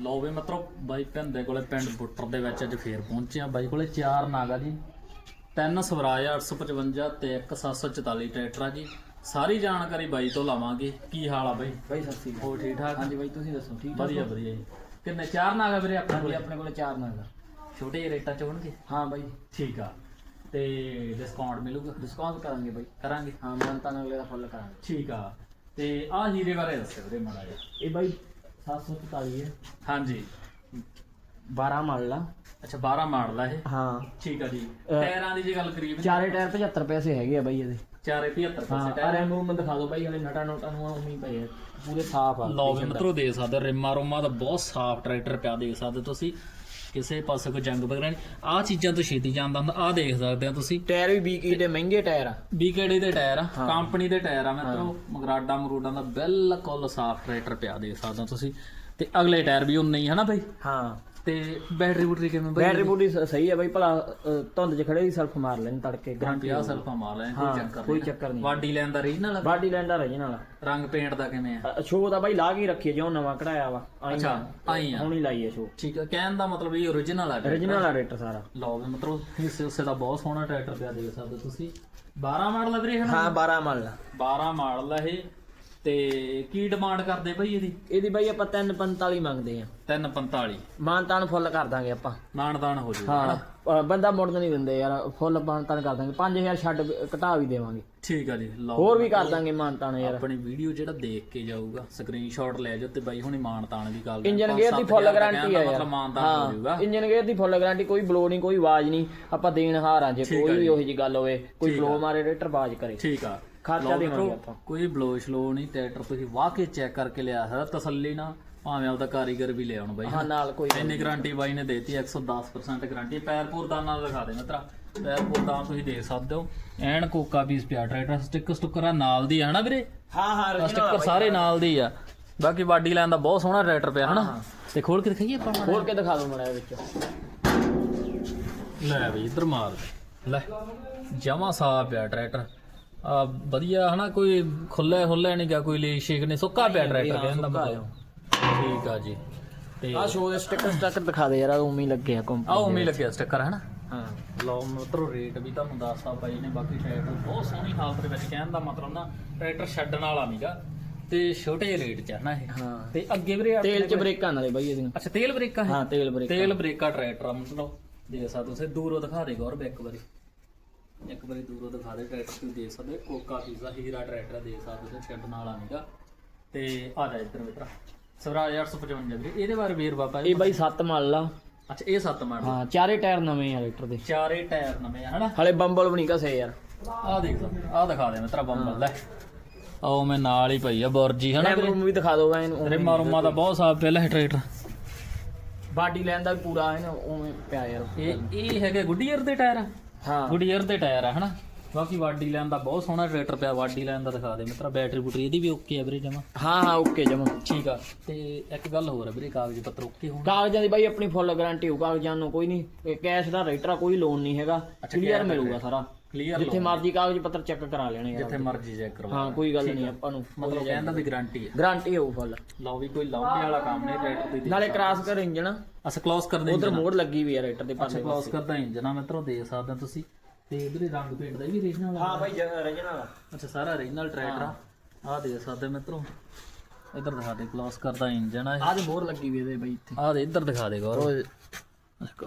ਲੋ ਵੀ ਮਤਲਬ ਬਾਈ ਭਿੰਦੇ ਕੋਲੇ ਪਿੰਡ ਬੁੱਟਰ ਦੇ ਵਿੱਚ ਅੱਜ ਫੇਰ ਪਹੁੰਚੇ ਆ ਬਾਈ ਕੋਲੇ ਚਾਰ ਨਾਗਾ ਜੀ ਤਿੰਨ ਸਵਰਾਜ 855 ਤੇ ਇੱਕ 744 ਟਰੈਕਟਰ ਆ ਜੀ। ਸਾਰੀ ਜਾਣਕਾਰੀ ਬਾਈ ਤੋਂ ਲਵਾਂਗੇ। ਕੀ ਹਾਲ ਆ ਬਾਈ? ਬਾਈ ਸਤਿ ਸ੍ਰੀ ਅਕਾਲ। ਹੋਰ ਠੀਕ ਠਾਕ? ਹਾਂਜੀ ਬਾਈ ਤੁਸੀਂ ਦੱਸੋ ਠੀਕ ਠਾਕ ਵਧੀਆ ਵਧੀਆ ਜੀ। ਕਿੰਨੇ ਚਾਰ ਨਾਗਾ ਵੀਰੇ ਆਪਣੇ ਕੋਲੇ? ਆਪਣੇ ਕੋਲੇ ਚਾਰ ਨਾਗਾ। ਛੋਟੇ ਜਿਹੇ ਰੇਟਾਂ ਚ ਹੋਣਗੇ? ਹਾਂ ਬਾਈ। ਠੀਕ ਆ। ਤੇ ਡਿਸਕਾਊਂਟ ਮਿਲੂਗਾ? ਡਿਸਕਾਊਂਟ ਕਰਾਂਗੇ ਬਾਈ। ਕਰਾਂਗੇ? ਹਾਂ ਮਾਨਤਾ ਨਾਲ ਅਗਲੇ ਦਾ ਫੁੱਲ ਕਰਾਂਗੇ। ਠੀਕ ਆ। ਤੇ ਆ ਹੀਰੇ ਬਾਰੇ ਦੱਸਿਓ ਵੀਰੇ ਮਾੜਾ ਜਿਹਾ। ਇਹ ਬਾਈ 744 ਹੈ। ਹਾਂਜੀ। 12 ਮਾਡਲ ਆ। ਅੱਛਾ 12 ਮਾਡਲ ਆ ਇਹ? ਹਾਂ। ਠੀਕ ਆ ਜੀ। ਟਾਇਰਾਂ ਦੀ ਜੇ ਗੱਲ ਕਰੀਏ ਵੀ ਚਾਰੇ ਟਾਇਰ 75 ਪੈਸੇ ਹੈਗੇ ਆ ਬਾਈ ਇਹਦੇ। ਚਾਰੇ 75 ਹਾਂ ਪੈਸੇ ਟਾਇਰ ਰੈਮ ਰੂਮ ਦਿਖਾ ਦਿਓ ਬਾਈ ਹਲੇ ਨਟਾ ਨੋਟਾ ਨੂੰ ਉਵੇਂ ਹੀ ਪਏ ਆ। ਪੂਰੇ ਸਾਫ਼ ਆ ਲਓ ਵੀ ਮਿੱਤਰੋ ਦੇ ਸਕਦੇ ਰਿਮਾ ਰੋਮਾ ਦਾ ਬਹੁਤ ਸਾਫ਼ ਟਰੈਕਟਰ ਪਿਆ ਦੇਖ ਸਕਦੇ ਤੁਸੀਂ। ਕਿਸੇ ਪਾਸੇ ਕੋਈ ਜੰਗ ਵਗੈਰਾ ਨਹੀਂ। ਆ ਚੀਜ਼ਾਂ ਤੋਂ ਛੇਤੀ ਜਾਂਦਾ ਹੁੰਦਾ। ਆ ਦੇਖ ਸਕਦੇ ਆ ਤੁਸੀਂ। ਟਾਇਰ ਵੀ ਬੀਕੀ ਦੇ ਮਹਿੰਗੇ ਟਾਇਰ ਆ। ਬੀਕੇਡੀ ਦੇ ਟਾਇਰ ਆ। ਕੰਪਨੀ ਦੇ ਟਾਇਰ ਆ। ਮਿੱਤਰੋ ਮਗਰਾਡਾ ਮਰੂਡਾ ਦਾ ਬਿਲਕੁਲ ਸਾਫ਼ ਟਰੈਕਟਰ ਪਿਆ ਦੇਖ ਸਕਦੇ ਹੋ ਤੁਸੀਂ। ਤੇ ਅਗਲੇ ਟਾਇਰ ਵੀ ਉਨੇ ਹੀ ਹਨਾ ਬਈ। ਹਾਂ। ਤੇ ਬੈਟਰੀ ਬੁਟਰੀ ਕਿਵੇਂ ਬਈ? ਬੈਟਰੀ ਬੂਟੀ ਸ- ਸਹੀ ਹੈ ਬਾਈ ਭਲਾ ਅ, ਧੁੰਦ 'ਚ ਖੜੇ ਹੀ ਸੈਲਫ ਮਾਰ ਲੈਣ ਤੜਕੇ ਗਰੰਟੀ ਆ ਸੈਲਫਾਂ ਮਾਰ ਲੈ ਕੋਈ ਚੱਕਰ ਕੋਈ ਚੱਕਰ ਨਹੀਂ। ਵਾਡੀ ਲੈਣ ਦਾ ਰੀਜਨਲ ਬਾਡੀ ਲੈਂਡਰ ਹੈ ਜੀ ਨਾਲ ਰੰਗ ਪੇਂਟ ਦਾ ਕਿਵੇਂ ਆ? ਸ਼ੋ ਦਾ ਬਾਈ ਲਾ ਕੇ ਹੀ ਰੱਖੀ ਜਿਉਂ ਨਵਾਂ ਕਢਾਇਆ ਵਾ। ਆਈਂ ਅੱਛਾ। ਆਈ ਆ। ਹੁਣ ਹੀ ਲਾਈ ਹੈ ਸ਼ੋ ਠੀਕ ਆ ਕਹਿਣ ਦਾ ਮਤਲਬ ਇਹ origignal ਆ origignal ਆ ਰੇਟ ਸਾਰਾ। ਲਓ ਵੀ ਮਤਲਬ ਹਿੱਸੇ ਹਿੱਸੇ ਦਾ ਬਹੁਤ ਸੋਹਣਾ ਟਰੈਕਟਰ ਪਿਆ ਦੇਖ ਸਕਦੇ ਹੋ ਤੁਸੀਂ। 12 ਮਾਡਲ ਆ ਵੀਰੇ ਹੈ ਨਾ? ਹਾਂ 12 ਮਾਡਲ ਆ। 12 ਮਾਡਲ ਆ ਇਹ। ਤੇ ਕੀ ਡਿਮਾਂਡ ਕਰਦੇ ਬਈ ਇਹਦੀ? ਇਹਦੀ ਬਾਈ ਆਪਾਂ 345 ਮੰਗਦੇ ਆ 345 ਮਾਨਤਾਨ ਫੁੱਲ ਕਰ ਦਾਂਗੇ ਆਪਾਂ। ਨਾਨਦਾਨ ਹੋ ਜੂਗਾ ਹਾਂ ਬੰਦਾ ਮੁੜਨ ਨਹੀਂ ਦਿੰਦੇ ਯਾਰ ਫੁੱਲ ਮਾਨਤਾਨ ਕਰ ਦਾਂਗੇ। 5000 ਛੱਡ ਘਟਾ ਵੀ ਦੇਵਾਂਗੇ। ਠੀਕ ਆ ਜੀ ਲਓ। ਹੋਰ ਵੀ ਕਰ ਦਾਂਗੇ ਮਾਨਤਾਨ ਯਾਰ। ਆਪਣੀ ਵੀਡੀਓ ਜਿਹੜਾ ਦੇਖ ਕੇ ਜਾਊਗਾ ਸਕਰੀਨਸ਼ਾਟ ਲੈ ਜਾਓ ਤੇ ਬਾਈ ਹੁਣੀ ਮਾਨਤਾਨ ਦੀ ਗੱਲ ਇੰਜਨ ਗੇਅਰ ਦੀ ਫੁੱਲ ਗਾਰੰਟੀ ਆ ਯਾਰ। ਮਾਨਤਾਨ ਹੋ ਇੰਜਨ ਗੇਅਰ ਦੀ ਫੁੱਲ ਗਾਰੰਟੀ ਕੋਈ ਬਲੋ ਨਹੀਂ ਕੋਈ ਆਵਾਜ਼ ਨਹੀਂ। ਆਪਾਂ ਦੇਣ ਹਾਰਾਂ ਜੇ ਕੋਈ ਵੀ ਉਹੀ ਜੀ ਗੱਲ ਹੋਵੇ ਕੋਈ ਬਲੋ ਮਾਰੇ ਰੇਟਰ ਬਾਜ ਕਰੇ। ਠੀਕ ਆ। ਖਰਚਾ ਲਓ ਦੇਵਾਂਗੇ ਆਪਾਂ ਕੋਈ ਬਲੋ ਸ਼ਲੋ ਨਹੀਂ ਟਰੈਕਟਰ ਤੁਸੀਂ ਵਾਹ ਕੇ ਚੈੱਕ ਕਰਕੇ ਲਿਆ ਸਕਦਾ ਤਸੱਲੀ ਨਾਲ। ਭਾਵੇਂ ਆਪਦਾ ਕਾਰੀਗਰ ਵੀ ਲੈ ਆਉਣ ਬਾਈ ਹਾਂ ਨਾਲ ਕੋਈ ਇੰਨੀ ਗਾਰੰਟੀ ਬਾਈ ਨੇ ਦੇਤੀ 110% ਗਾਰੰਟੀ ਪੈਰ ਪੂਰ ਦਾ ਨਾਲ ਦਿਖਾ ਦੇ ਮਿੱਤਰਾ। ਪੈਰ ਪੂਰ ਦਾ ਤੁਸੀਂ ਦੇਖ ਸਕਦੇ ਹੋ। ਐਨ ਕੋਕਾ ਪੀਸ ਪਿਆ ਟਰੈਕਟਰ ਸਟicker ਸਟੁੱਕਰ ਨਾਲ ਦੀ ਆ ਹਨਾ ਵੀਰੇ? ਹਾਂ ਹਾਂ ਸਟicker ਸਾਰੇ ਨਾਲ ਦੀ ਆ। ਬਾਕੀ ਬਾਡੀ ਲਾਈਨ ਦਾ ਬਹੁਤ ਸੋਹਣਾ ਟਰੈਕਟਰ ਪਿਆ ਹਨਾ? ਤੇ ਖੋਲ ਕੇ ਦਿਖਾਈਏ ਆਪਾਂ ਹੋਰ ਕੇ ਦਿਖਾ ਦੋ ਮੜਾ ਵਿੱਚ? ਲੈ ਬਈ ਇੱਧਰ ਮਾਰ ਦੇ। ਲੈ ਜਮਾ ਸਾਫ਼ ਪਿਆ ਟਰੈਕਟਰ। ਵਧੀਆ ਹਨਾ ਕੋਈ ਖੁੱਲੇ ਖੁੱਲੇ ਨਹੀਂ ਗਾ ਕੋਈ ਲੇ ਸ਼ੇਕ ਨਹੀਂ ਸੁੱਕਾ ਪਿਆ ਟਰੈਕਟਰ ਕਹਿੰਦਾ ਮਤਲਬ। ਠੀਕ ਆ ਜੀ। ਤੇ ਆ ਸ਼ੋ ਦੇ ਸਟicker ਸਟicker ਦਿਖਾ ਦੇ ਯਾਰ ਉਵੇਂ ਹੀ ਲੱਗੇ ਆ ਆ ਕੰਪਨੀ ਉਵੇਂ ਹੀ ਲੱਗਿਆ ਸਟicker ਹਨਾ? ਹਾਂ। ਲਓ ਮਿੱਤਰੋ ਰੇਟ ਵੀ ਤੁਹਾਨੂੰ ਦੱਸਤਾ ਬਾਈ ਨੇ ਬਾਕੀ ਟਰੈਕਟਰ ਬਹੁਤ ਸੋਹਣੀ ਹਾਲਤ ਦੇ ਵਿੱਚ ਕਹਿਣ ਦਾ ਮਤਲਬ ਨਾ ਟਰੈਕਟਰ ਛੱਡਣ ਵਾਲਾ ਨਹੀਂਗਾ ਤੇ ਛੋਟੇ ਜਿਹੇ ਰੇਟ 'ਚ ਹੈ ਨਾ ਇਹ। ਹਾਂ। ਤੇ ਅੱਗੇ ਵੀਰੇ ਤੇਲ ਚ ਬ੍ਰੇਕਾਂ ਨਾਲੇ ਬਾਈ ਇਹਦੀਆਂ। ਅੱਛਾ ਤੇਲ ਬ੍ਰੇਕਾਂ ਹੈ? ਹਾਂ ਤੇਲ ਬ੍ਰੇਕ। ਤੇਲ ਬ੍ਰੇਕਾਂ ਟਰੈਕਟਰ ਮਤਲਬ ਦੇ ਸਕਦੇ ਤੁਸੀਂ ਦੂਰੋਂ ਦਿਖਾ ਦੇ ਗੌਰਵ ਇੱਕ ਵਾਰੀ। ਇੱਕ ਵਾਰੀ ਦੂਰੋਂ ਦਿਖਾ ਦੇ ਟਰੈਕਟਰ ਤੁਸੀਂ ਦੇਖ ਸਕਦੇ ਹੋ। ਕੋਕਾ ਪੀਜ਼ਾ ਹੀਰਾ ਟਰੈਕਟਰ ਦੇਖ ਸਕਦੇ ਹੋ ਛੱਡਣ ਵਾਲਾ ਨਹੀਂਗਾ ਤੇ ਆ ਜਾ ਇੱਧਰ ਮਿੱਤਰਾ ਸਵਰਾਜ 855 ਵੀਰੇ ਇਹਦੇ ਬਾਰੇ ਵੀਰ ਬਾਬਾ ਇਹ ਬਾਈ 7 ਮਾਡਲ ਆ। ਅੱਛਾ ਇਹ ਸੱਤ ਮਾਡਲ ਹਾਂ ਚਾਰੇ ਟਾਇਰ ਨਵੇਂ ਆ ਰੇਟਰ ਦੇ। ਚਾਰੇ ਟਾਇਰ ਨਵੇਂ ਆ ਹਨਾ? ਹਲੇ ਬੰਬਲ ਵੀ ਨਹੀਂ ਕਸੇ ਯਾਰ। ਆ ਦੇਖ ਆ ਦਿਖਾ ਦੇ ਮਿੱਤਰਾ ਬੰਬਲ ਲੈ। ਆਓ ਮੈਂ ਨਾਲ ਹੀ ਪਈ ਆ ਬੁਰਜੀ ਹਨਾ ਰੈਮ ਰੂਮ ਵੀ ਦਿਖਾ ਦੋ ਐਨ ਰਿਮਾ ਰੁਮਾ ਦਾ ਬਹੁਤ ਸਾਫ਼ ਪਹਿਲਾ ਟਰੈਕਟਰ। ਬਾਡੀ ਲੈਣ ਦਾ ਪੂਰਾ ਹੈ ਨਾ ਉਵੇਂ ਪਿਆ ਯਾਰ। ਇਹ ਇਹ ਹੈਗੇ ਗੁੱਡੀਅਰ ਦੇ ਟਾਇਰ? ਆ ਹਾਂ। ਗੁੱਡੀਅਰ ਦੇ ਟਾਇਰ ਆ ਹਨਾ? ਬਾਕੀ ਵਾਡੀ ਲੈਣ ਦਾ ਬਹੁਤ ਸੋਹਣਾ ਟਰੈਕਟਰ ਪਿਆ ਵਾਡੀ ਲੈਣ ਦਾ ਦਿਖਾ ਦੇ ਮਿੱਤਰਾ ਬੈਟਰੀ ਬੁਟਰੀ ਇਹਦੀ ਵੀ ਓਕੇ ਆ ਵੀਰੇ ਜਮਾ। ਹਾਂ ਹਾਂ ਓਕੇ ਜਮਾ। ਠੀਕ ਆ ਤੇ ਇੱਕ ਗੱਲ ਹੋਰ ਆ ਵੀਰੇ ਕਾਗਜ਼ ਪੱਤਰ ਓਕੇ ਹੋਣ? ਕਾਗਜ਼ਾਂ ਦੀ ਬਾਈ ਆਪਣੀ ਫੁੱਲ ਗਾਰੰਟੀ ਹੋ ਕਾਗਜ਼ਾਂ ਨੂੰ ਕੋਈ ਨਹੀਂ ਕੈਸ਼ ਦਾ ਰੇਟਰ ਆ ਕੋਈ ਲੋਨ ਨਹੀਂ ਹੈਗਾ ਕਲੀਅਰ ਮਿਲੂਗਾ ਸਾਰਾ। ਕਲੀਅਰ ਜਿੱਥੇ ਮਰਜ਼ੀ ਕਾਗਜ਼ ਪੱਤਰ ਚੈੱਕ ਕਰਾ ਲੈਣੇ ਜਿੱਥੇ ਮਰਜ਼ੀ ਚੈੱਕ ਕਰਵਾ ਹਾਂ ਕੋਈ ਗੱਲ ਨਹੀਂ ਆਪਾਂ ਨੂੰ। ਮਤਲਬ ਕਹਿੰਦਾ ਵੀ ਗਾਰੰਟੀ ਹੈ ਗਾਰੰਟੀ ਹੋਊ ਫੁੱਲ ਲਓ ਵੀ ਕੋਈ ਲਾਉਂਦੇ ਵਾਲਾ ਕੰਮ ਨਹੀਂ ਟਰੈਕਟਰ ਦੀ ਨਾਲੇ ਕ੍ਰਾਸ ਕਰ ਇੰਜਣ ਅਸ ਕਲੋਜ਼ ਕਰਦੇ ਉਧਰ ਮੋੜ ਲੱਗੀ ਵੀ ਆ ਰੇਟਰ ਦੇ ਪਾਸੇ ਕਲੋਜ਼ ਕਰਦਾ ਇੰਜਨ ਆ ਮਿੱਤਰੋ ਦੇਖ ਸਕਦੇ ਹੋ ਤੁਸੀਂ। ਤੇ ਵੀਰੇ ਰੰਗ ਪੇਂਟ ਦਾ ਵੀ ਰੀਜਨਲ ਆ। ਹਾਂ ਬਾਈ ਰਜਣਾ ਅੱਛਾ ਸਾਰਾ ਓਰੀਜਨਲ ਟਰੈਕਟਰ ਆ। ਆ ਦੇ ਸਕਦੇ ਹੋ ਮਿੱਤਰੋ। ਇੱਧਰ ਦਿਖਾ ਦੇ ਕਲੋਜ਼ ਕਰਦਾ ਇੰਜਨ ਆ ਇਹ। ਆਹ ਤੇ ਮੋੜ ਲੱਗੀ ਵੀ ਇਹਦੇ ਬਾਈ ਇੱਥੇ। ਆ ਦੇ ਇੱਧਰ ਦਿਖਾ ਦੇ ਗੌਰ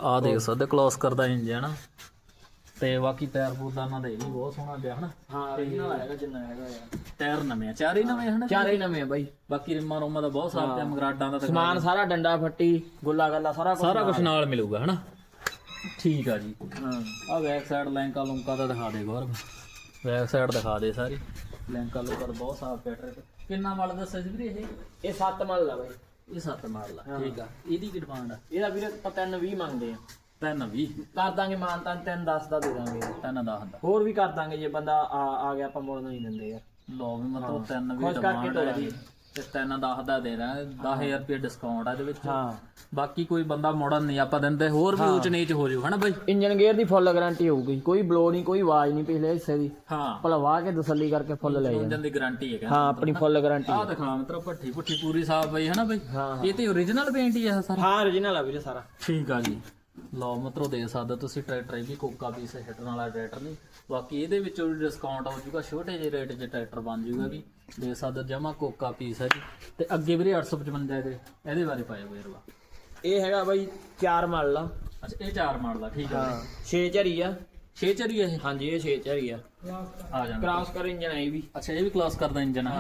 ਆ ਦੇਖ ਸਕਦੇ ਕਲੋਜ਼ ਕਰਦਾ ਇੰਜਨ ਆ ਤੇ ਬਾਕੀ ਟਾਇਰ ਪੂਰਦਾਨਾਂ ਦਾ ਇਹ ਵੀ ਬਹੁਤ ਸੋਹਣਾ ਪਿਆ ਹਨਾ। ਹਾਂ ਰਜਣਾ ਹੈਗਾ ਜਿੰਨਾ ਹੈਗਾ ਯਾਰ ਟਾਇਰ ਨਵੇਂ ਆ ਚਾਰੇ ਨਵੇਂ ਹਨਾ? ਚਾਰੇ ਨਵੇਂ ਆ ਬਾਈ। ਬਾਕੀ ਰਿਮਾਂ ਰੋਮਾਂ ਦਾ ਬਹੁਤ ਸਾਫ਼ ਪਿਆ ਮਗਰਾਡਾਂ ਦਾ ਤਾਂ ਸਮਾਨ ਸਾਰਾ ਡੰਡਾ ਫੱਟੀ ਗੁੱਲਾ ਗੱਲਾ ਸਾਰਾ ਕੁਝ ਸਾਰਾ ਕੁਝ ਨਾਲ। ਮਿਲੂਗਾ ਹਨਾ? ਠੀਕ ਆ ਜੀ। ਹਾਂ। ਆ ਬੈਕ ਸਾਈਡ ਲੈਂਕਾ ਲੁੰਕਾ ਦਾ ਦਿਖਾ ਦੇ ਗੌਰ ਬੈਕ ਸਾਈਡ ਦਿਖਾ ਦੇ ਸਾਰੀ। ਲੈਂਕਾ ਲੁੰਕਾ ਬਹੁਤ ਸਾਫ਼ ਟਰੈਕਟਰ। ਕਿੰਨਾ ਮਾਡਲ ਦੱਸਿਆ ਸੀ ਵੀਰੇ ਇਹ? ਇਹ 7 ਮਲ ਆ ਬਾਈ। ਇਹ 7 ਮਾਡਲ ਆ ਠੀਕ ਆ। ਇਹਦੀ ਕੀ ਡਿਮਾਂਡ ਆ? ਇਹਦਾ ਵੀਰੇ ਆਪਾਂ 3 20 ਮੰਗਦੇ ਆ। ਤਿੰਨ 20 ਕਰ ਦਾਂਗੇ ਮਾਨਤਾਨ 3 10 ਦਾ ਦੇ ਦਾਂਗੇ ਤਿੰਨ 10 ਦਾ ਹੋਰ ਵੀ ਕਰ ਦਾਂਗੇ ਜੇ ਬੰਦਾ ਆ ਆ ਗਿਆ ਆਪਾਂ ਮੁੜਨ ਨਹੀਂ ਦਿੰਦੇ ਯਾਰ। ਲੋ ਵੀ ਮਤਲਬ ਤਿੰਨ ਵੀ ਖੁਸ਼ ਕਰਕੇ ਤੋਰ ਦੀ। ਤੇ ਤਿੰਨ 10 ਦਾ ਦੇ ਦਾਂਗੇ 10000 ਰੁਪਏ ਡਿਸਕਾਊਂਟ ਆ ਇਹਦੇ ਵਿੱਚ। ਹਾਂ। ਬਾਕੀ ਕੋਈ ਬੰਦਾ ਮੋੜਨ ਨਹੀਂ ਆਪਾਂ ਦਿੰਦੇ ਹੋਰ ਵੀ ਉੱਚ ਨੀਚ ਹੋ ਜਾਊ ਹਨਾ ਬਾਈ? ਇੰਜਨ ਗੇਅਰ ਦੀ ਫੁੱਲ ਗਾਰੰਟੀ ਹੋਊਗੀ। ਕੋਈ ਬਲੋ ਨਹੀਂ ਕੋਈ ਆਵਾਜ਼ ਨਹੀਂ ਪਿਛਲੇ ਹਿੱਸੇ ਦੀ। ਹਾਂ। ਭਲਾ ਵਾਹ ਕੇ ਤਸੱਲੀ ਕਰਕੇ ਫੁੱਲ ਲੈ ਇੰਜਨ ਦੀ ਗਾਰੰਟੀ ਹੈ ਹਾਂ ਆਪਣੀ ਫੁੱਲ ਗਾਰੰਟੀ ਆਹ ਦਿਖਾ ਮਿੱਤਰੋ ਭੱਠੀ ਭੁੱਠੀ ਪੂਰੀ ਸਾਫ਼ ਬਈ ਹਨਾ ਬਈ? ਇਹ ਤੇ ਓਰੀਜਨਲ ਪੇਂਟ ਹੀ ਆ ਸਾਰਾ। ਹਾਂ origignal ਆ ਵੀਰੇ ਸਾਰਾ। ਠੀਕ ਆ ਜੀ। ਲਓ ਮਿੱਤਰੋ ਦੇ ਸਕਦੇ ਹੋ ਤੁਸੀਂ ਟਰੈਕਟਰ ਇਹ ਵੀ ਕੋਕਾ ਪੀਸ ਹਿੱਟਣ ਵਾਲਾ ਟਰੈਕਟਰ ਨਹੀਂ। ਬਾਕੀ ਇਹਦੇ ਵਿੱਚੋਂ ਵੀ ਡਿਸਕਾਊਂਟ ਹੋ ਜਾਊਗਾ ਛੋਟੇ ਜਿਹੇ ਰੇਟ 'ਚ ਟਰੈਕਟਰ ਬਣ ਜਾਊਗਾ ਵੀ। ਦੇ ਸਕਦੇ ਜਮਾ ਕੋਕਾ ਪੀਸ ਹੈ ਜੀ। ਤੇ ਅੱਗੇ ਵੀਰੇ 855 ਇਹਦੇ ਇਹਦੇ ਬਾਰੇ ਪਾਇਆ ਹੋਇਆ ਰਵਾ ਇਹ ਹੈਗਾ ਬਾਈ ਚਾਰ ਮਾਡਲ ਆ। ਅੱਛਾ ਇਹ ਚਾਰ ਮਾਡਲ ਆ ਠੀਕ ਆ ਹਾਂ 6 ਝਰੀ ਆ। 6 ਚਰੀ ਇਹ? ਹਾਂਜੀ ਇਹ 6 ਝਰੀ ਆ। ਆ ਜਾਣਾ। ਕ੍ਰਾਸ ਕਰ ਇੰਜਨ ਆਈ ਵੀ। ਅੱਛਾ ਇਹ ਵੀ ਕਲਾਸ ਕਰਦਾ ਇੰਜਨ ਆ।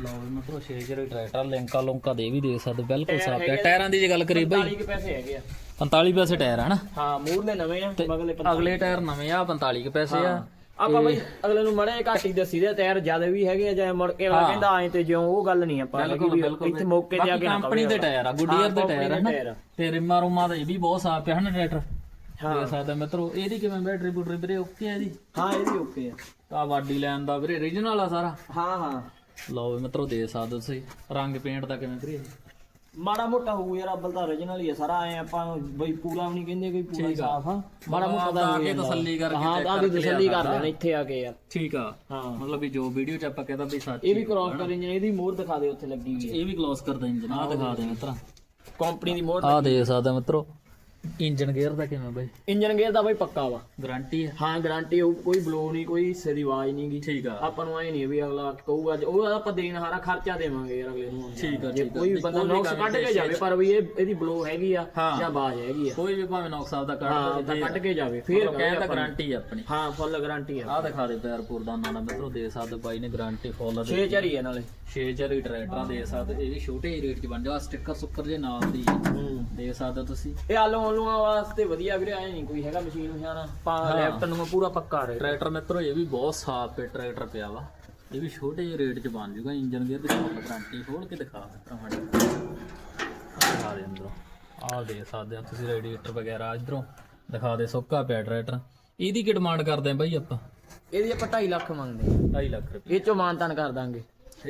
ਲਓ ਵੀ ਮਿੱਤਰੋ 6 ਚਰੀ ਟਰੈਕਟਰ ਲਿੰਕਾ ਲੋਂਕਾ ਦੇ ਵੀ ਦੇ ਸਕਦੇ ਹੋ, ਬਿਲਕੁਲ ਸਾਫ਼ ਹੈ ਟਾਇਰਾਂ ਦੀ ਜੇ ਗੱਲ ਕਰੀ ਬਈ। 40 ਕੇ ਪੈਸੇ ਹੈਗੇ ਆ। 45 ਪੈਸੇ ਟਾਇਰ ਹੈ ਨਾ। ਹਾਂ ਮੂਰਲੇ ਨਵੇਂ ਆ ਮਗਲੇ ਅਗਲੇ ਟਾਇਰ ਨਵੇਂ ਆ 45 ਕੁ ਪੈਸੇ ਆ। ਆਪਾਂ ਬਈ ਅਗਲੇ ਨੂੰ ਮੜੇ ਘੱਟ ਹੀ ਦੱਸੀ ਦੇ ਟਾਇਰ ਜ਼ਿਆਦਾ ਵੀ ਹੈਗੇ ਆ ਜਾਂ ਮੁੜ ਕੇ ਅਗਲਾ ਕਹਿੰਦਾ ਐਂ ਤੇ ਜਿਉਂ ਉਹ ਗੱਲ ਨਹੀਂ ਆਪਾਂ ਵੀ ਇੱਥੇ ਮੌਕੇ ਤੇ ਆ ਕੇ ਕੰਪਨੀ ਦੇ ਟਾਇਰ ਆ ਗੁੱਡੀਅਰ ਦੇ ਟਾਇਰ ਆ ਨਾ। ਤੇ ਰਿਮਾ ਰੁਮਾ ਦਾ ਇਹ ਵੀ ਬਹੁਤ ਸਾਫ਼ ਪਿਆ ਹਨਾ ਟਰੈਕਟਰ। ਦੇਖ ਸਕਦਾ ਮਿੱਤਰੋ ਇਹਦੀ ਕਿਵੇਂ ਬੈਟਰੀ ਬੁਟਰੀ ਵੀਰੇ ਓਕੇ ਆ ਇਹਦੀ? ਹਾਂ ਇਹ ਵੀ ਓਕੇ ਆ। ਆ ਵਾਡੀ ਲੈਣ ਦਾ ਵੀਰੇ origignal ਆ ਸਾਰਾ। ਹਾਂ ਹਾਂ। ਲਓ ਵੀ ਮਿੱਤਰੋ ਦੇ ਸਕਦੇ ਤੁਸੀਂ ਰੰਗ ਪੇਂਟ ਦਾ ਕਿਵੇਂ ਕਰੀਏ ਮਾੜਾ ਮੋਟਾ ਹੋਊ ਯਾਰ ਅੱਬਲ ਤਾਂ origignal ਹੀ ਆ ਸਾਰਾ ਐ ਆਪਾਂ ਬਈ ਪੂਰਾ ਵੀ ਨਹੀਂ ਕਹਿੰਦੇ ਕੋਈ ਪੂਰਾ ਹੀ ਸਾਫ਼ ਆ ਮਾੜਾ ਮੋਟਾ ਦਾ ਆ ਕੇ ਤਸੱਲੀ ਕਰਕੇ ਹਾਂ ਤਾਂ ਦੀ ਤਸੱਲੀ ਕਰ ਲੈਣਾ ਇੱਥੇ ਆ ਕੇ ਯਾਰ। ਠੀਕ ਆ। ਹਾਂ। ਮਤਲਬ ਵੀ ਜੋ ਵੀਡੀਓ ਚ ਆਪਾਂ ਕਹਿੰਦਾ ਵੀ ਸੱਚ ਇਹ ਵੀ ਕ੍ਰਾਸ ਕਰ ਇੰਜਨ ਇਹਦੀ ਮੋਹਰ ਦਿਖਾ ਦੇ ਉੱਥੇ ਲੱਗੀ ਹੋਈ ਇਹ ਵੀ ਕਲੋਜ਼ ਕਰਦਾ ਇੰਜਨ ਆ ਦਿਖਾ ਦੇ ਮਿੱਤਰਾ। ਕੰਪਨੀ ਦੀ ਮੋਹਰ ਆ ਦੇ ਸਕਦਾ ਮਿੱਤਰੋ। ਇੰਜਨ ਗੇਅਰ ਦਾ ਕਿਵੇਂ ਬਾਈ? ਇੰਜਨ ਗੇਅਰ ਦਾ ਬਈ ਪੱਕਾ ਵਾ। ਗਾਰੰਟੀ ਹੈ ਹਾਂ ਗਾਰੰਟੀ ਹੋਊ ਕੋਈ ਬਲੋ ਨਹੀਂ ਕੋਈ ਹਿੱਸੇ ਦੀ ਆਵਾਜ਼ ਨਹੀਂ ਗੀ। ਠੀਕ ਆ। ਆਪਾਂ ਨੂੰ ਐ ਨਹੀਂ ਵੀ ਅਗਲਾ ਕਹੂਗਾ ਉਹ ਆਪਾਂ ਦੇਣ ਹਾਰਾ ਖਰਚਾ ਦੇਵਾਂਗੇ ਯਾਰ ਅਗਲੇ ਨੂੰ। ਠੀਕ ਆ ਜੇ ਆ। ਕੋਈ ਬੰਦਾ ਨੌਕਸ ਕੱਢ ਕੇ ਜਾਵੇ ਪਰ ਵੀ ਇਹ ਇਹਦੀ ਬਲੋ ਹੈਗੀ ਆ। ਜਾਂ ਆਵਾਜ਼ ਹੈਗੀ ਆ। ਕੋਈ ਵੀ ਭਾਵੇਂ ਨੌਕ ਸਾਹਿਬ ਦਾ ਕੱਢ ਤਾਂ ਕੱਢ ਕੇ ਜਾਵੇ ਫੇਰ ਕਹਿ ਤਾਂ ਗਾਰੰਟੀ ਹੈ ਆਪਣੀ। ਹਾਂ ਫੁੱਲ ਗਾਰੰਟੀ ਆ। ਆ ਦਿਖਾ ਦੇ ਪੈਰਪੁਰ ਦਾ ਨਾਮ ਮਿੱਤਰੋ ਦੇ ਸਕਦੇ ਬਾਈ ਨੇ ਗਾਰੰਟੀ ਫੁੱਲ ਦੇ 6 ਝਰੀ ਆ ਨਾਲੇ। 6 ਚਰੀ ਟਰੈਕਟਰਾਂ ਦੇ ਸਕਦੇ ਇਹ ਵੀ ਛੋਟੇ ਰੇਟ 'ਚ ਬਣ ਜਾ ਸਟicker ਸੁੱਕਰ ਜੇ ਨਾਲ ਦੀ ਹੈ। ਹੂੰ ਦੇ ਸਕਦੇ ਹੋ ਤੁਸੀਂ। ਇਹ ਆਲੂ ਆਲੂਆਂ ਵਾਸਤੇ ਵਧੀਆ ਵੀਰੇ ਆਏ ਨਹੀਂ ਕੋਈ ਹੈਗਾ ਮਸ਼ੀਨ। ਮਸ਼ਾਨਾ ਪਾ ਲੈਫਟ ਨੂੰ ਪੂਰਾ ਪੱਕਾ ਰਹੇ ਟਰੈਕਟਰ ਮਿੱਤਰੋ ਇਹ ਵੀ ਬਹੁਤ ਸਾਫ਼ ਪੇ ਟਰੈਕਟਰ ਪਿਆ ਵਾ। ਇਹ ਵੀ ਛੋਟੇ ਜਿਹੇ ਰੇਟ 'ਚ ਬਣ ਜੂਗਾ ਇੰਜਨ ਗੇਅਰ ਦੀ ਗਾਰੰਟੀ ਖੋਲ ਕੇ ਦਿਖਾ ਦਿੱਤਾ ਦਿਖਾ ਦੇ ਅੰਦਰੋਂ। ਆਹ ਦੇ ਸਕਦੇ ਹੋ ਤੁਸੀਂ ਰੇਡੀਏਟਰ ਵਗੈਰਾ ਇਧਰੋਂ। ਦਿਖਾ ਦੇ ਸੁੱਕਾ ਪਿਆ ਟਰੈਕਟਰ ਇਹਦੀ ਕੀ ਡਿਮਾਂਡ ਕਰਦੇ ਆ ਬਾਈ ਆਪਾਂ? ਇਹਦੀ ਆਪਾਂ 2.5 ਲੱਖ ਮੰਗਦੇ ਆ 2.5 ਲੱਖ ਰੁਪਏ। ਇਹ ਚੋਂ ਮਾਨਤਾਨ ਕਰ ਦਾਂਗੇ।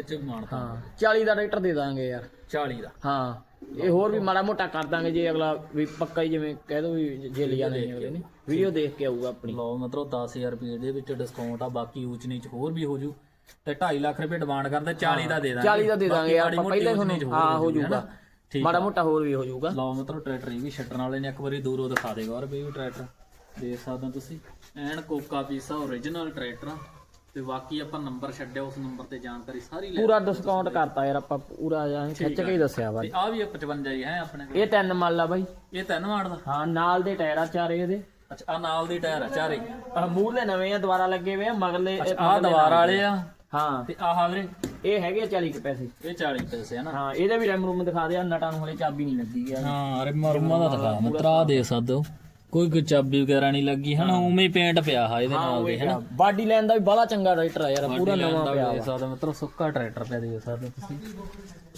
'ਚ ਵੀ ਮਾਨਤਾ ਹਾਂ 40 ਦਾ ਟਰੈਕਟਰ ਦੇ ਦਾਂਗੇ ਯਾਰ। 40 ਦਾ। ਹਾਂ ਇਹ ਹੋਰ ਵੀ ਮਾੜਾ ਮੋਟਾ ਕਰ ਦਾਂਗੇ ਜੇ ਅਗਲਾ ਵੀ ਪੱਕਾ ਹੀ ਜਿਵੇਂ ਕਹਿ ਦੋ ਵੀ ਜੇ ਲਿਆ ਨਹੀਂ ਅਗਲੇ ਨੇ। ਵੀਡੀਓ ਦੇਖ ਕੇ ਆਊਗਾ ਆਪਣੀ। ਲਓ ਮਤਲਬ 10000 ਰੁਪਏ ਦੇ ਵਿੱਚ ਡਿਸਕਾਊਂਟ ਆ ਬਾਕੀ ਊਚ ਨੀਚ ਹੋਰ ਵੀ ਹੋ ਜੂ। ਤੇ 2.5 ਲੱਖ ਰੁਪਏ ਡਿਮਾਂਡ ਕਰਦੇ 40 ਦਾ ਦੇ ਦਾਂਗੇ। 40 ਦਾ ਦੇ ਦਾਂਗੇ ਯਾਰ ਪਹਿਲੇ ਤੁਹਾਨੂੰ ਹਾਂ ਹੋ ਜਾਊਗਾ ਮਾੜਾ ਮੋਟਾ ਹੋਰ ਵੀ ਹੋ ਜਾਊਗਾ ਲਓ ਮਤਲਬ ਟਰੈਕਟਰ ਇਹ ਵੀ ਛੱਡਣ ਵਾਲੇ ਨੇ। ਇੱਕ ਵਾਰੀ ਦੂਰੋਂ ਦਿਖਾ ਦੇਗਾ ਔਰ ਵੀ ਟਰੈਕਟਰ। ਦੇਖ ਸਕਦੇ ਹੋ ਤੁਸੀਂ। ਐਨ ਕੋਕਾ ਪੀਸਾ ਓਰੀਜਨਲ ਟਰੈਕਟਰ ਆ। ਤੇ ਬਾਕੀ ਆਪਾਂ ਨੰਬਰ ਛੱਡਿਆ ਉਸ ਨੰਬਰ ਤੇ ਜਾਣਕਾਰੀ ਸਾਰੀ ਲੈ ਪੂਰਾ ਡਿਸਕਾਊਂਟ ਕਰਤਾ ਯਾਰ ਆਪਾਂ ਪੂਰਾ ਜਾਂ ਖਿੱਚ ਕੇ ਹੀ ਦੱਸਿਆ ਤੇ ਆ ਵੀ 55 ਹੀ ਹੈ ਆਪਣੇ ਕੋਲ। ਇਹ ਤਿੰਨ ਮੰਨ ਲਾ ਬਾਈ। ਇਹ ਤਿੰਨ ਮਾੜ ਦਾ? ਹਾਂ ਨਾਲ ਦੇ ਟਾਇਰ ਆ ਚਾਰੇ ਇਹਦੇ। ਅੱਛਾ ਆ ਨਾਲ ਦੀ ਟਾਇਰ ਆ ਚਾਰੇ। ਆਹ ਮੂਹਰਲੇ ਨਵੇਂ ਆ ਦੁਬਾਰਾ ਲੱਗੇ ਹੋਏ ਆ ਮਗਰਲੇ ਆ ਦੀਵਾਰ ਵਾਲੇ ਆ। ਹਾਂ। ਤੇ ਆਹ ਵੀਰੇ? ਇਹ ਹੈਗੇ ਆ 40 ਕੁ ਪੈਸੇ। ਇਹ 40 ਪੈਸੇ ਆ ਨਾ। ਹਾਂ ਇਹਦੇ ਵੀ ਰੈਮ ਰੂਮ ਦਿਖਾ ਦੇ ਆ ਨਟਾਂ ਨੂੰ ਹਲੇ ਚਾਬੀ ਨਹੀਂ ਲੱਗੀ ਗਿਆ ਹਾਂ ਰਿਮਾ ਰੁਮਾ ਦਾ ਦਿਖਾ ਮਿੱਤਰਾ ਦੇ ਸਕਦੇ। ਹੋ ਕੋਈ ਕੋਈ ਚਾਬੀ ਵਗੈਰਾ ਨਹੀਂ ਲੱਗੀ ਹਨਾ? ਉਵੇਂ ਹੀ ਪੇਂਟ ਪਿਆ ਹਾ ਇਹਦੇ ਨਾਲ ਦੇ ਹਨਾ? ਬਾਡੀ ਲੈਣ ਦਾ ਵੀ ਬੜਾ ਚੰਗਾ ਰਾਈਟਰ ਆ ਯਾਰ ਪੂਰਾ ਨਵਾਂ ਪਿਆ ਸਕਦੇ ਹੋ ਮਿੱਤਰੋ ਸੁੱਕਾ ਟਰੈਕਟਰ ਪਿਆ ਦੇ ਹੋ ਤੁਸੀਂ।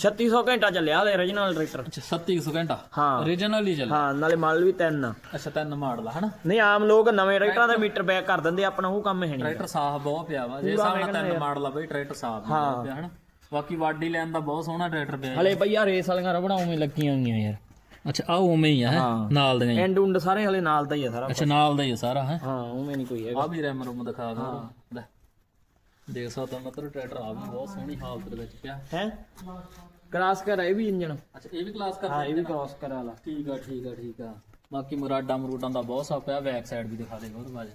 3600 ਘੰਟਾ ਚੱਲਿਆ ਹਲੇ origignal ਟਰੈਕਟਰ ਅੱਛਾ 3700 ਘੰਟਾ? ਹਾਂ। Origignal ਹੀ ਚੱਲ ਹਾਂ ਨਾਲੇ ਮਾਡਲ ਵੀ ਤਿੰਨ ਆ। ਅੱਛਾ ਤਿੰਨ ਮਾਡਲ ਆ ਹਨਾ? ਨਹੀਂ ਆਮ ਲੋਕ ਨਵੇਂ ਟਰੈਕਟਰਾਂ ਦਾ ਮੀਟਰ ਬੈਕ ਕਰ ਦਿੰਦੇ ਆ, ਆਪਣਾ ਉਹ ਕੰਮ ਹੈ ਨਹੀਂ। ਟਰੈਕਟਰ ਸਾਫ਼ ਬਹੁਤ ਪਿਆ ਵਾ ਜੇ ਨਾਲ ਤਿੰਨ ਮਾਡਲ ਆ ਬਈ ਟਰੈਕਟਰ ਸਾਫ਼ ਪਿਆ ਹਨਾ? ਬਾਕੀ ਵਾਡੀ ਲੈਣ ਦਾ ਬਹੁਤ ਸੋਹਣਾ ਟਰੈਕਟਰ ਪਿਆ ਹਲੇ ਬਈ ਆ ਰੇਸ ਵਾਲੀਆਂ ਰਬੜਾਂ ਉਵੇਂ ਲੱਗੀਆਂ ਹੋਈਆਂ ਯਾਰ। ਅੱਛਾ ਆ ਉਵੇਂ ਹੀ ਆ ਹੈਂ? ਹਾਂ। ਨਾਲ ਦੀਆਂ ਹੀ। ਐਂਡ ਉਂਡ ਸਾਰੇ ਹਲੇ ਨਾਲ ਦਾ ਹੀ ਆ ਸਾਰਾ ਅੱਛਾ ਨਾਲ ਦਾ ਹੀ ਆ ਸਾਰਾ ਹੈ? ਹਾਂ ਉਵੇਂ ਨਹੀਂ ਕੋਈ ਹੈਗਾ। ਆ ਵੀ ਰੈਮ ਰੂਮ ਦਿਖਾ ਦੋ। ਲੈ ਦੇਖ ਸਕਦੇ ਹੋ ਮਤਲਬ ਟਰੈਕਟਰ ਆ ਵੀ ਬਹੁਤ ਸੋਹਣੀ ਹਾਲਤ ਦੇ ਵਿੱਚ ਪਿਆ। ਹੈ? ਕ੍ਰਾਸ ਕਰ ਇਹ ਵੀ ਇੰਜਨ ਅੱਛਾ ਇਹ ਵੀ ਕਲਾਸ ਹਾਂ ਕਰ ਇਹ ਵੀ ਕ੍ਰਾਸ ਕਰਾ ਲਾ ਠੀਕ ਆ ਠੀਕ ਆ ਠੀਕ ਆ। ਬਾਕੀ ਮੁਰਾਡਾ ਮਰੂਡਾਂ ਦਾ ਬਹੁਤ ਸਾਫ਼ ਪਿਆ ਬੈਕ ਸਾਈਡ ਵੀ ਦਿਖਾ ਦੇ ਬਹੁਤ ਬਾਜ।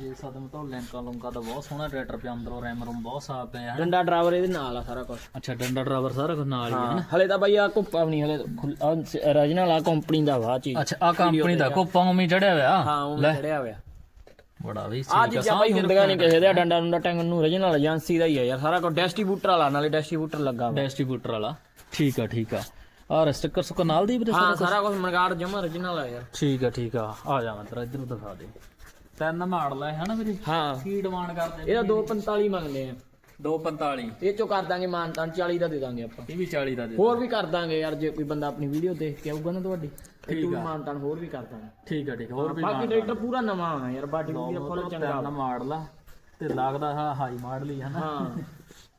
ਇਹ ਸਾਦਮ ਤੋਂ ਲੈਂਕਾ ਲੰਕਾ ਦਾ ਬਹੁਤ ਸੋਹਣਾ ਟਰੈਕਟਰ ਪਿਆ ਅੰਦਰੋਂ ਰੈਮ ਰੂਮ ਬਹੁਤ ਸਾਫ਼ ਪਿਆ ਹੈ ਡੰਡਾ ਡਰਾਈਵਰ ਇਹਦੇ ਨਾਲ ਆ ਸਾਰਾ ਕੁਝ ਅੱਛਾ ਡੰਡਾ ਡਰਾਈਵਰ ਸਾਰਾ ਕੁਝ ਨਾਲ ਹੀ ਹੈ ਨਾ? ਹਲੇ ਤਾਂ ਬਈ ਆ ਕੁੱਪਾ ਵੀ ਨਹੀਂ ਹਲੇ origignal ਆ ਕੰਪਨੀ ਦਾ ਵਾ ਚੀਜ਼। ਅੱਛਾ ਆ ਕੰਪਨੀ ਦਾ ਕੋਪਾ ਉਮੀ ਚੜਿਆ ਹੋਇਆ? ਹਾਂ ਉਹ ਚੜਿਆ ਹੋਇਆ। ਬੜਾ ਵੀ ਆ ਠੀਕ ਆ ਚੀਜ਼ਾਂ ਬਈ ਹੁੰਦੀਆਂ ਨਹੀਂ ਕਿਸੇ ਦੇ ਡੰਡਾ ਡੰਡਾ ਟੈਂਗ ਨੂੰ origignal ਏਜੰਸੀ ਦਾ ਹੀ ਆ ਯਾਰ ਸਾਰਾ ਕੁਝ ਡਿਸਟ੍ਰੀਬਿਊਟਰ ਵਾਲਾ ਨਾਲੇ ਡਿਸਟ੍ਰੀਬਿਊਟਰ ਲੱਗਾ ਵਾ। ਡਿਸਟ੍ਰੀਬਿਊਟਰ ਵਾਲਾ। ਠੀਕ ਆ ਠੀਕ ਆ। ਆ ਸਟicker ਸੁੱਕ ਨਾਲ ਦੀ ਹਾਂ ਸਾਰਾ ਕੁਝ ਮਨਗਾੜ ਜਮਾ origignal ਆ ਯਾਰ। ਠੀਕ ਆ ਠੀਕ ਆ। ਆ ਜਾ ਮੈਂ ਤੇਰਾ ਇਧਰ ਦਿਖਾ ਦੇ। ਤਿੰਨ ਮਾਡਲ ਹੈ ਹਨਾ ਵੀਰੇ? ਹਾਂ। ਕੀ ਡਿਮਾਂਡ ਕਰਦੇ ਇਹਦਾ 245 ਮੰਗਦੇ ਆ। 245 ਇਹ ਚੋਂ ਕਰ ਦਾਂਗੇ ਮਾਨਤਾਨ 40 ਦਾ ਦੇ ਦਾਂਗੇ ਆਪਾਂ। ਇਹ ਵੀ 40 ਦਾ ਦੇ ਹੋਰ ਵੀ ਕਰ ਦਾਂਗੇ ਯਾਰ ਜੇ ਕੋਈ ਬੰਦਾ ਆਪਣੀ ਵੀਡੀਓ ਦੇਖ ਕੇ ਆਊਗਾ ਨਾ ਤੁਹਾਡੀ ਤੇ ਤੂੰ ਮਾਨਤਾਨ ਹੋਰ ਵੀ ਕਰ ਦਾਂਗੇ। ਠੀਕ ਆ ਠੀਕ ਹੋਰ ਵੀ ਬਾਕੀ ਟਰੈਕਟਰ ਪੂਰਾ ਨਵਾਂ ਆ ਯਾਰ ਬਾਡੀ ਵੀ ਫੁੱਲ ਚੰਗਾ ਤਿੰਨ ਮਾਡਲ ਆ ਤੇ ਲੱਗਦਾ ਹਾਂ ਹਾਈ ਮਾਡਲ ਹੀ ਹਨਾ ਹਾਂ।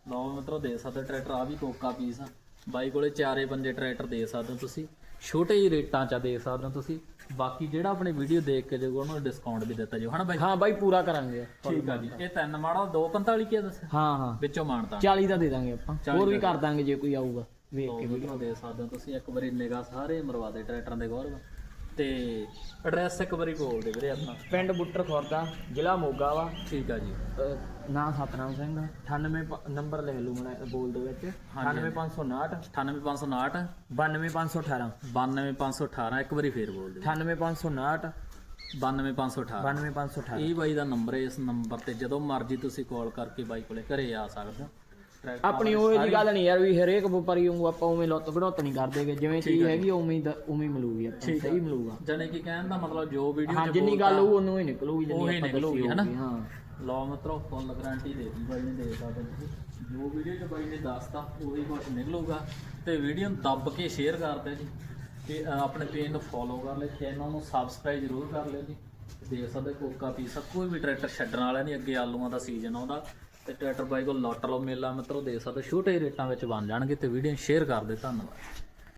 ਲਓ ਮਿੱਤਰੋ ਦੇ ਸਕਦੇ ਟਰੈਕਟਰ ਆ ਵੀ ਕੋਕਾ ਪੀਸ ਆ। ਬਾਈ ਕੋਲੇ ਚਾਰੇ ਪੰਜੇ ਟਰੈਕਟਰ ਦੇ ਸਕਦੇ ਹੋ ਤੁਸੀਂ। ਛੋਟੇ ਹੀ ਰੇਟਾਂ 'ਚ ਆ ਦੇ ਸਕਦੇ ਹੋ ਤੁਸੀਂ। ਬਾਕੀ ਜਿਹੜਾ ਆਪਣੀ ਵੀਡੀਓ ਦੇਖ ਕੇ ਜਾਊਗਾ ਉਹਨੂੰ ਡਿਸਕਾਊਂਟ ਵੀ ਦਿੱਤਾ ਜਾਊ। ਹਨਾ ਬਾਈ? ਹਾਂ ਬਾਈ ਪੂਰਾ ਕਰਾਂਗੇ। ਠੀਕ ਆ ਜੀ। ਇਹ ਤਿੰਨ ਮਾਡਲ 245 ਕੀ ਆ ਦੱਸਿਆ ਹਾਂ ਹਾਂ। ਵਿੱਚੋਂ ਮਾਨਤਾ 40 ਦਾ ਦੇ ਦਾਂਗੇ ਆਪਾਂ। 40 ਹੋਰ ਵੀ ਕਰ ਦਾਂਗੇ। ਜੇ ਕੋਈ ਆਊਗਾ। ਵੇਖ ਕੇ ਵੀਡੀਓ ਦੇ ਸਕਦੇ ਹੋ ਤੁਸੀਂ। ਇੱਕ ਵਾਰੀ ਨਿਗਾਹ ਸਾਰੇ ਮਰਵਾ ਦੇ ਟਰੈਕਟਰਾਂ ਦੇ ਗੌਰਵ ਤੇ ਐਡਰੈਸ ਇੱਕ ਵਾਰੀ ਬੋਲ ਦੇ ਵੀਰੇ ਆਪਣਾ। ਪਿੰਡ ਬੁੱਟਰ ਖੁਰਦਾ ਜ਼ਿਲ੍ਹਾ ਮੋਗਾ ਵਾ। ਠੀਕ ਆ ਜੀ। ਨਾਂ ਸਤਨਾਮ ਸਿੰਘ 98 ਪ- ਨੰਬਰ ਲਿਖ ਲਓ ਮਣਾ ਬੋਲ ਦੇ ਵਿੱਚ। 98559 98559 92518 92518 ਇੱਕ ਵਾਰੀ ਫੇਰ ਬੋਲ ਦੇ 98559 92518 92518 ਇਹ ਬਾਈ ਦਾ ਨੰਬਰ ਹੈ ਇਸ ਨੰਬਰ ਤੇ ਜਦੋਂ ਮਰਜ਼ੀ ਤੁਸੀਂ ਕਾਲ ਕਰਕੇ ਬਾਈ ਕੋਲੇ ਘਰੇ ਆ ਸਕਦੇ ਹੋ। ਆਪਣੀ ਉਹ ਦੀ ਗੱਲ ਨਹੀਂ ਯਾਰ ਵੀ ਹਰੇਕ ਵਪਾਰੀ ਨੂੰ ਆਪਾਂ ਉਵੇਂ ਲੁੱਟ ਘੜੋਤ ਨਹੀਂ ਕਰਦੇਗੇ ਜਿਵੇਂ ਚੀਜ਼ ਹੈਗੀ ਉਵੇਂ ਹੀ ਦ- ਉਵੇਂ ਮਿਲੂਗੀ ਆਪਾਂ ਨੂੰ, ਸਹੀ ਮਿਲੂਗਾ। ਜਾਣੀ ਕਿ ਕਹਿਣ ਦਾ ਮਤਲਬ ਜੋ ਵੀਡੀਓ ਹਾਂ ਜਿੰਨੀ ਗੱਲ ਉਹ ਉਹਨੂੰ ਹੀ ਨਿਕਲੂਗੀ ਜਿੰਨੀ ਆਪਾਂ ਦੱਸੀ ਹਨਾ? ਲਓ ਮਿੱਤਰੋ ਫੁੱਲ ਗਾਰੰਟੀ ਦੇ ਦਿੱਤੀ ਬਾਈ ਨੇ ਦੇ ਸਕਦੇ ਤੁਸੀਂ। ਜੋ ਵੀਡੀਓ 'ਚ ਬਾਈ ਨੇ ਦੱਸਤਾ ਉਹੀ ਕੁਝ ਨਿਕਲੂਗਾ। ਤੇ ਵੀਡੀਓ ਨੂੰ ਦੱਬ ਕੇ ਸ਼ੇਅਰ ਕਰ ਦਿਓ ਜੀ। ਤੇ ਆਪਣੇ ਪੇਜ ਨੂੰ ਫੋਲੋ ਕਰ ਲਿਓ ਚੈਨਲ ਨੂੰ ਸਬਸਕ੍ਰਾਈਬ ਜ਼ਰੂਰ ਕਰ ਲਿਓ ਜੀ। ਦੇਖ ਸਕਦੇ ਕੋਕਾ ਪੀਸ ਕੋਈ ਵੀ ਟਰੈਕਟਰ ਛੱਡਣ ਵਾਲਾ ਨਹੀਂ ਅੱਗੇ ਆਲੂਆਂ ਦਾ ਸੀਜ਼ਨ ਆਉਂਦਾ ਤੇ ਟਰੈਕਟਰ ਬਾਈ ਕੋਲ ਲੁੱਟ ਲਓ ਮੇਲਾ ਮਿੱਤਰੋ ਦੇ ਸਕਦੇ ਹੋ, ਛੋਟੇ ਰੇਟਾਂ ਵਿੱਚ ਬਣ ਜਾਣਗੇ ਤੇ ਵੀਡੀਓ ਸ਼ੇਅਰ ਕਰ ਦਿਓ ਧੰਨਵਾਦ।